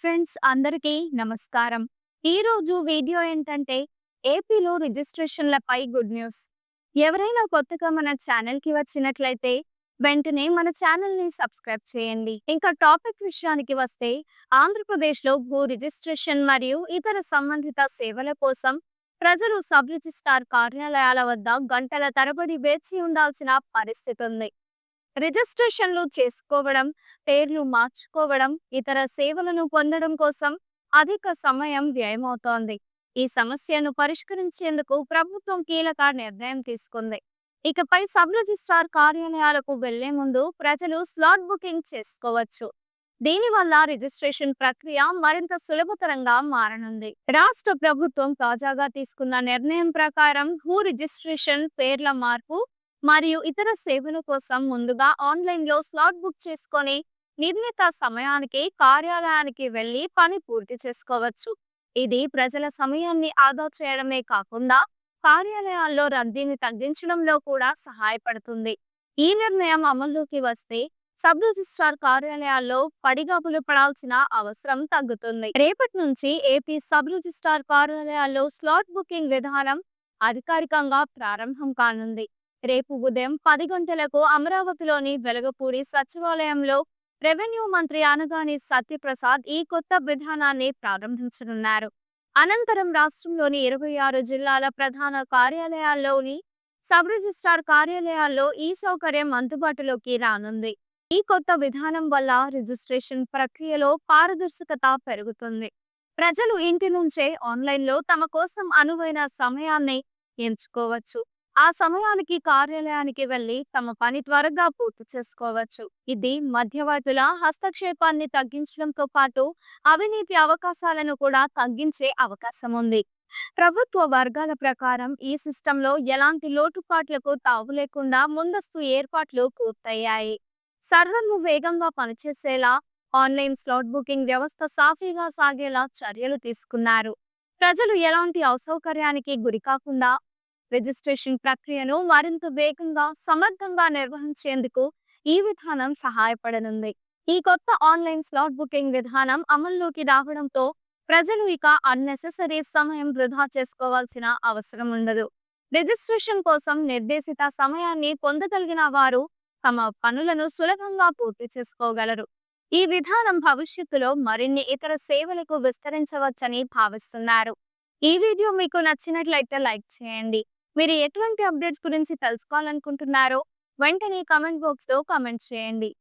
Friends అందరికీ నమస్కారం. ఈరోజు వీడియో ఏంటంటే ఏపీలో రిజిస్ట్రేషన్‌లపై గుడ్ న్యూస్. ఎవరైనా కొత్తగా మన ఛానల్‌కి వచ్చినట్లయితే వెంటనే మన ఛానల్‌ని సబ్స్క్రైబ్ చేయండి. ఇంకా టాపిక్ విషయానికి వస్తే ఆంధ్రప్రదేశ్‌లో భూ రిజిస్ట్రేషన్ మరియు ఇతర సంబంధిత సేవల కోసం ప్రజలు సబ్ రిజిస్ట్రార్ కార్యాలయాల వద్ద గంటల తరబడి వేచి ఉండాల్సిన పరిస్థితి ఉంది. రిజిస్ట్రేషన్లు చేసుకోవడం, పేర్లు మార్చుకోవడం, ఇతర సేవలను పొందడం కోసం అధిక సమయం వ్యయమవుతోంది. ఈ సమస్యను పరిష్కరించేందుకు ప్రభుత్వం కీలక నిర్ణయం తీసుకుంది. ఇకపై సబ్ రిజిస్ట్రార్ కార్యాలయాలకు వెళ్ళే ముందు ప్రజలు స్లాట్ బుకింగ్ చేసుకోవచ్చు. దీనివల్ల రిజిస్ట్రేషన్ ప్రక్రియ మరింత సులభతరంగా మారనుంది. రాష్ట్ర ప్రభుత్వం తాజాగా తీసుకున్న నిర్ణయం ప్రకారం హూ రిజిస్ట్రేషన్, పేర్ల మార్పు మరియు ఇతర సేవల కోసం ముందుగా ఆన్లైన్‌లో స్లాట్ బుక్ చేసుకొని నిర్ణీత సమయానికి కార్యాలయానికి వెళ్ళి పని పూర్తి చేసుకోవచ్చు. ఇది ప్రజల సమయాన్ని ఆదా చేయడమే కాకుండా కార్యాలయాల్లో రద్దీని తగ్గించడంలో కూడా సహాయపడుతుంది. ఈ నిర్ణయం అమల్లోకి వస్తే సబ్ రిజిస్ట్రార్ కార్యాలయాల్లో పడిగాపులు పడాల్సిన అవసరం తగ్గుతుంది. రేపటి నుంచి ఏపీ సబ్ రిజిస్ట్రార్ కార్యాలయాల్లో స్లాట్ బుకింగ్ విధానం అధికారికంగా ప్రారంభం కానుంది. రేపు ఉదయం పది గంటలకు అమరావతిలోని వెలగపూడి సచివాలయంలో రెవెన్యూ మంత్రి అనగాని సత్యప్రసాద్ ఈ కొత్త విధానాన్ని ప్రారంభించనున్నారు. అనంతరం రాష్ట్రంలోని ఇరవై ఆరు జిల్లాల ప్రధాన కార్యాలయాల్లోని సబ్ రిజిస్ట్రార్ కార్యాలయాల్లో ఈ సౌకర్యం అందుబాటులోకి రానుంది. ఈ కొత్త విధానం వల్ల రిజిస్ట్రేషన్ ప్రక్రియలో పారదర్శకత పెరుగుతుంది. ప్రజలు ఇంటి నుంచే ఆన్లైన్‌లో తమ కోసం అనువైన సమయాన్ని ఎంచుకోవచ్చు. ఆ సమయానికి కార్యాలయానికి వెళ్ళి తమ పని త్వరగా పూర్తి చేసుకోవచ్చు. ఇది మధ్యవర్తుల హస్తక్షేపాన్ని తగ్గించడంతో పాటు అవినీతి అవకాశాలను కూడా తగ్గించే అవకాశం ఉంది. ప్రభుత్వ వర్గాల ప్రకారం ఈ సిస్టంలో ఎలాంటి లోటుపాట్లకు తావు లేకుండా ముందస్తు ఏర్పాట్లు పూర్తయ్యాయి. సర్వర్లు వేగంగా పనిచేసేలా ఆన్లైన్ స్లాట్ బుకింగ్ వ్యవస్థ సాఫీగా సాగేలా చర్యలు తీసుకున్నారు. ప్రజలు ఎలాంటి అసౌకర్యానికి గురికాకుండా రిజిస్ట్రేషన్ ప్రక్రియను మరింత వేగంగా, సమర్థంగా నిర్వహించేందుకు ఈ విధానం సహాయపడనుంది. ఈ కొత్త ఆన్లైన్ స్లాట్ బుకింగ్ విధానం అమల్లోకి రావడంతో ప్రజలు ఇక అన్నెసెసరీ సమయం వృధా చేసుకోవాల్సిన అవసరం ఉండదు. రిజిస్ట్రేషన్ కోసం నిర్దేశిత సమయాన్ని పొందగలిగిన వారు తమ పనులను సులభంగా పూర్తి చేసుకోగలరు. ఈ విధానం భవిష్యత్తులో మరిన్ని ఇతర సేవలకు విస్తరించవచ్చని భావిస్తున్నారు. ఈ వీడియో మీకు నచ్చినట్లయితే లైక్ చేయండి. మీరు ఎటువంటి అప్డేట్స్ గురించి తెలుసుకోవాలనుకుంటున్నారో వెంటనే కామెంట్ బాక్స్‌లో కామెంట్ చేయండి.